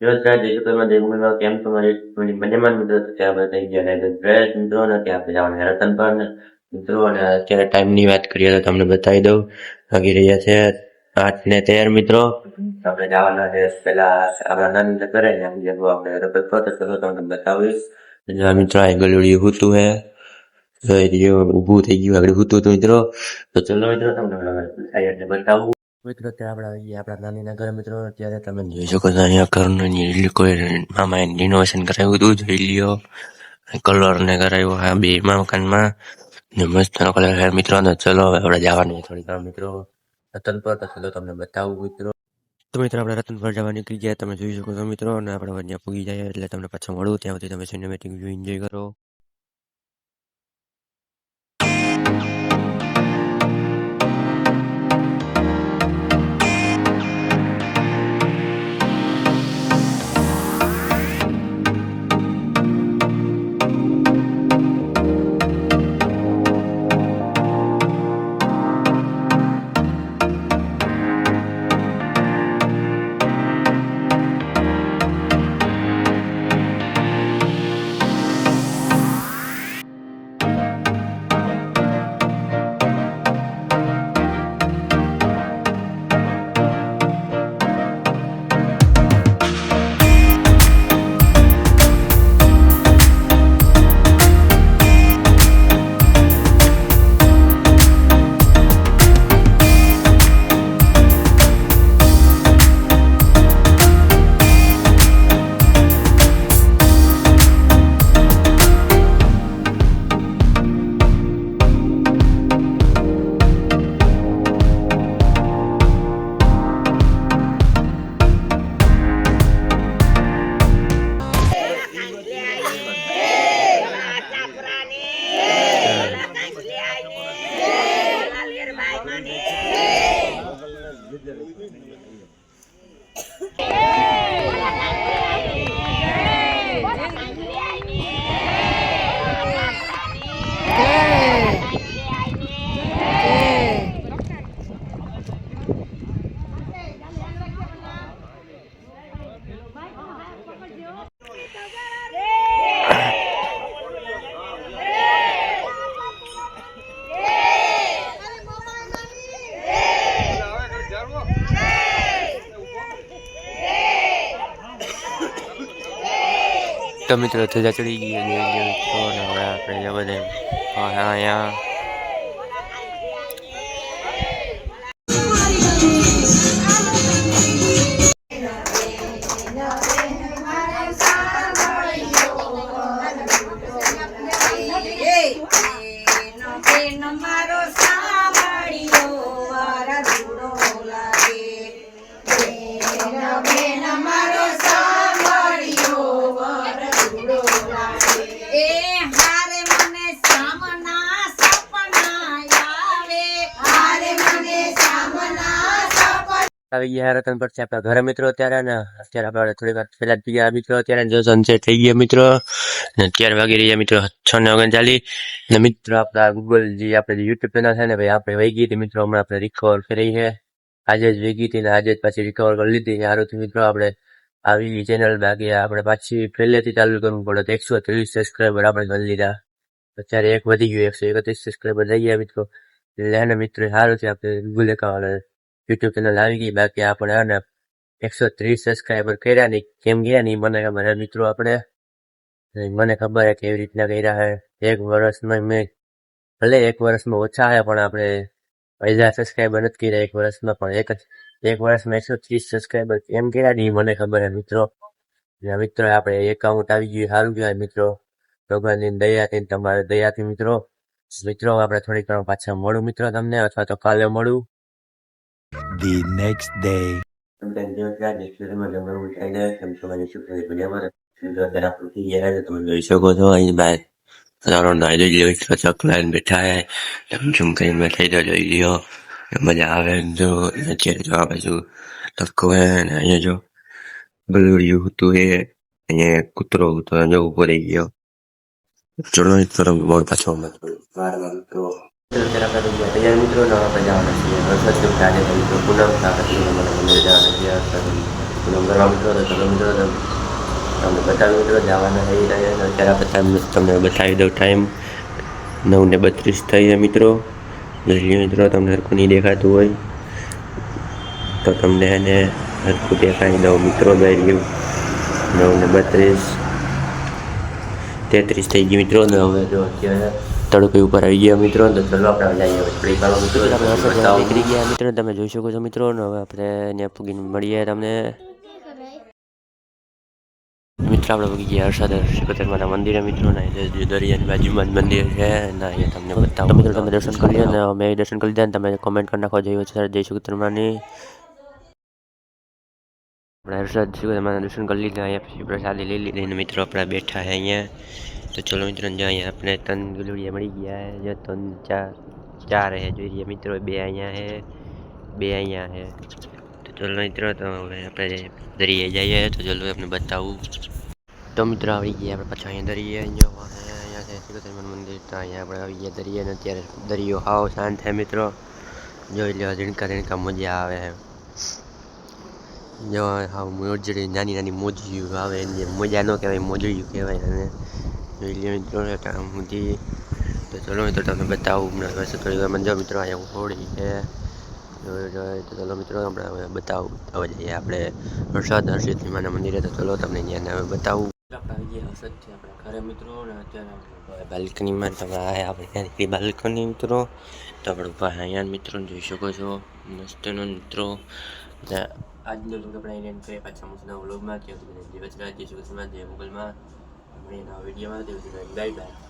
નમસ્કાર જય શ્રી કૃષ્ણ જય ગુરુનાથ. કેમ છો મારી થોડી મજામાં જ મિત્રો તો ત્યાં આપણે થઈ ગયા ને ડ્રેસ મિત્રો ને ત્યાં આપણે જવાના રતન પર ને મિત્રો અને અત્યારે ટાઈમની વાત કરીએ તો તમને બતાવી દઉં વાગી રહ્યા છે આઠ ને તેર મિત્રો આપણે જવાના છે પેલા આપણા નાની કરે ને એમ જેવું આપણે રબર પર તો ચલો તમને બતાવીશ જો આ મિત્રો આ ગલુડિયું હૂતું હે જોઈ રહ્યો ઊભું થઈ ગયું આગળ હૂતું હતું મિત્રો તો ચલો મિત્રો તમને બતાવીએ એટલે બતાવું મિત્રો અત્યારે આપણે આવી ગયા આપણા નાનીના ઘરે મિત્રો, અત્યારે તમે જોઈ શકો છો અહીંયા ઘરનું નીલી કોઈ મામાએ રિનોવેશન કરાવ્યું હતું, જોઈ લ્યો. કલર ને કરાવ્યો હા બે મકાનમાં મસ્ત કલર છે. મિત્રો ને ચલો હવે આપણે જવાનું થોડી વાર, મિત્રો. રતન પર ચલો તમને બતાવું, મિત્રો. તો મિત્રો, આપણે રતન પર જવા નીકળી ગયા. તમે જોઈ શકો છો, મિત્રો અને આપણે ત્યાં પૂગી જાય એટલે તમને પાછા મળું. ત્યાં સુધી તમે સિનેમેટિક વ્યૂ એન્જોય કરો. તો મિત્રો ધજા ચડી ગઈ અને ને હવે આપણે બધે હા અહીંયા. No બેન આવી ગયા રતન પર છે આપણા ઘરે મિત્રો અત્યારે ને અત્યારે આપણે થોડી વાર પહેલા જ ગયા મિત્રો અત્યારે જો સનસેટ થઈ ગયા મિત્રો ને અત્યારે વાગી રહ્યા મિત્રો છ ને ઓગણચાલીસ ને મિત્રો આપણા ગૂગલ જે આપણે જે યુટ્યુબ ચેનલ છે ને ભાઈ આપણે વહી ગઈ હતી મિત્રો હમણાં આપણે રિકવર કરી છે આજે જ વહી ગઈ હતી ને આજે જ પાછી રિકવર કરી લીધી સારું મિત્રો આપણે આવી ચેનલ બાકી આપણે પાછી પહેલેથી ચાલુ કરવું પડે તો એકસો ત્રીસ સબસ્ક્રાઈબર આપણે કરી લીધા અત્યારે એક વધી ગયું એકસો એકત્રીસ સબસ્ક્રાઈબર થઈ ગયા મિત્રો એટલે એને મિત્રો સારું છે આપણે ગૂગલ એકાઉન્ટ યુટ્યુબ ચેનલ આવી ગઈ. બાકી આપણે અને એકસો ત્રીસ સબસ્ક્રાઈબર કર્યા નહીં. કેમ ગયા નહીં? મને ખબર મિત્રો આપણે. મને ખબર હે કેવી રીતના કર્યા હે એક વર્ષમાં મેં, ભલે એક વર્ષમાં ઓછા હે પણ આપણે હજાર સબસ્ક્રાઈબર નથી કર્યા એક વર્ષમાં, પણ એક જ, એક વર્ષમાં એકસો ત્રીસ સબસ્ક્રાઈબર કેમ કર્યા નહીં? મને ખબર હે મિત્રો. મિત્રો, આપણે એકાઉન્ટ આવી ગયું, સારું કહેવાય મિત્રો. ભગવાનની દયાથી તમારે દયાથી મિત્રો. મિત્રો, આપણે થોડીક વાર પાછા મળું મિત્રો તમને, અથવા તો કાલે મળું. The next day. તમે જોઈ શકો છો અહીં બાર સારો નાઈ જોઈ લ્યો ચકલા બેઠા હે તમે ઝૂમ કરીને બેઠા તો જોઈ લ્યો મજા આવે જો અત્યારે જો આ બાજુ તડકો હે ને અહીંયા જો ગલુડિયું હતું એ અહીંયા કૂતરો હતો જો ઊભો રહી ગયો ચલો તરફ પાછો મિત્રો અત્યારે આપણે થઈ ગયા તૈયાર મિત્રો ને આપણે જવાના છીએ હર્ષદ આજે તો મિત્રો પૂનમ સાથે મને મંદિર જવાના છીએ હર્ષદ દર્શન કરવા મિત્રો તો ચલો મિત્રો તો તમને બતાવી મિત્રો જવાના થઈ રહ્યા છે અત્યારે આપણે ટાઈમ તમને બતાવી દઉં ટાઈમ નવ ને બત્રીસ થઈ છે મિત્રો જોઈ લ્યો મિત્રો તમને હરખું નહીં દેખાતું હોય તો તમને એને હરખું દેખાડી દઉં મિત્રો જોઈ લ્યો નવ ને બત્રીસ તેત્રીસ થઈ ગઈ મિત્રો ને હવે જો અત્યારે તડકો ઉપર આવી ગયા મિત્રો. તો ચલો આપણે જઈએ હવે થોડી મિત્રો. આપણે નીકળી ગયા મિત્રો. તમે જોઈ શકો છો મિત્રો. ને હવે આપણે ત્યાં પૂગીને મળીએ તમને. મિત્રો આપણે પૂગી ગયા હર્ષદ શ્રીપતરમાના મંદિરે મિત્રો. ને દરિયાની બાજુમાં જ મંદિર છે. ને અહીંયા તમને બતાવો. મિત્રો તમે દર્શન કરી લો. ને અમે દર્શન કરી લીધા. ને તમે કોમેન્ટ કરી નાખો જય છે જય શ્રીપતરમાની આપણે હર્ષદ શ્રીપતરમાના દર્શન કરી લીધા અહીંયા પછી પ્રસાદી લઈ લીધી ને મિત્રો આપણે બેઠા છે અહીંયા તો ચલો મિત્રો જો અહીંયા આપણે ત્રણ ગુલુડિયા મળી ગયા છે જો ત્રણ ચાર ચાર હે જોઈએ મિત્રો બે અહીંયા છે બે અહીંયા છે તો ચલો મિત્રો તો હવે આપણે દરિયે જઈએ તો ચલો તમને બતાવું તો મિત્રો આવી ગયા આપણે પાછા અહીંયા દરિયે અહીંયા અહીંયા છે શ્રીકૃષ્ણ મંદિર તો અહીંયા આપણે આવી ગયા દરિયે ને અત્યારે દરિયો હાવ શાંત છે મિત્રો જોઈ લો ઝીણકા ઝીણકા મજા આવે છે જો હાવ મોજડી, નાની નાની મોજડીઓ આવે એની મોજા ન કહેવાય, મોજડીઓ કહેવાય અને જોઈ મિત્રો સુધી. તો ચલો મિત્રો, તમને બતાવું હમણાં થોડી વાર મંજો મિત્રો અહીંયા હોળી છે. તો ચલો મિત્રો, આપણે હવે બતાવું. હવે જઈએ આપણે હર્ષદ હર્ષિત માના મંદિરે. તો ચલો તમને ત્યાં હવે બતાવું. આપણે આવી ઘરે મિત્રો, ને અત્યારે બાલ્કનીમાં. તમે આપણે ત્યાંથી બાલ્કની મિત્રો. તો આપણે ઊભા અહીંયા મિત્રો જોઈ શકો છો. મસ્તનો મિત્રો. આજનો લોક આપણે એને કહીએ પાછા મસ્તના વ્લોગમાં ત્યાં સુધી દિવસ રાજ્ય જય શ્રી ગૂગલમાં આપણે એના વિડીયોમાં બાય બાય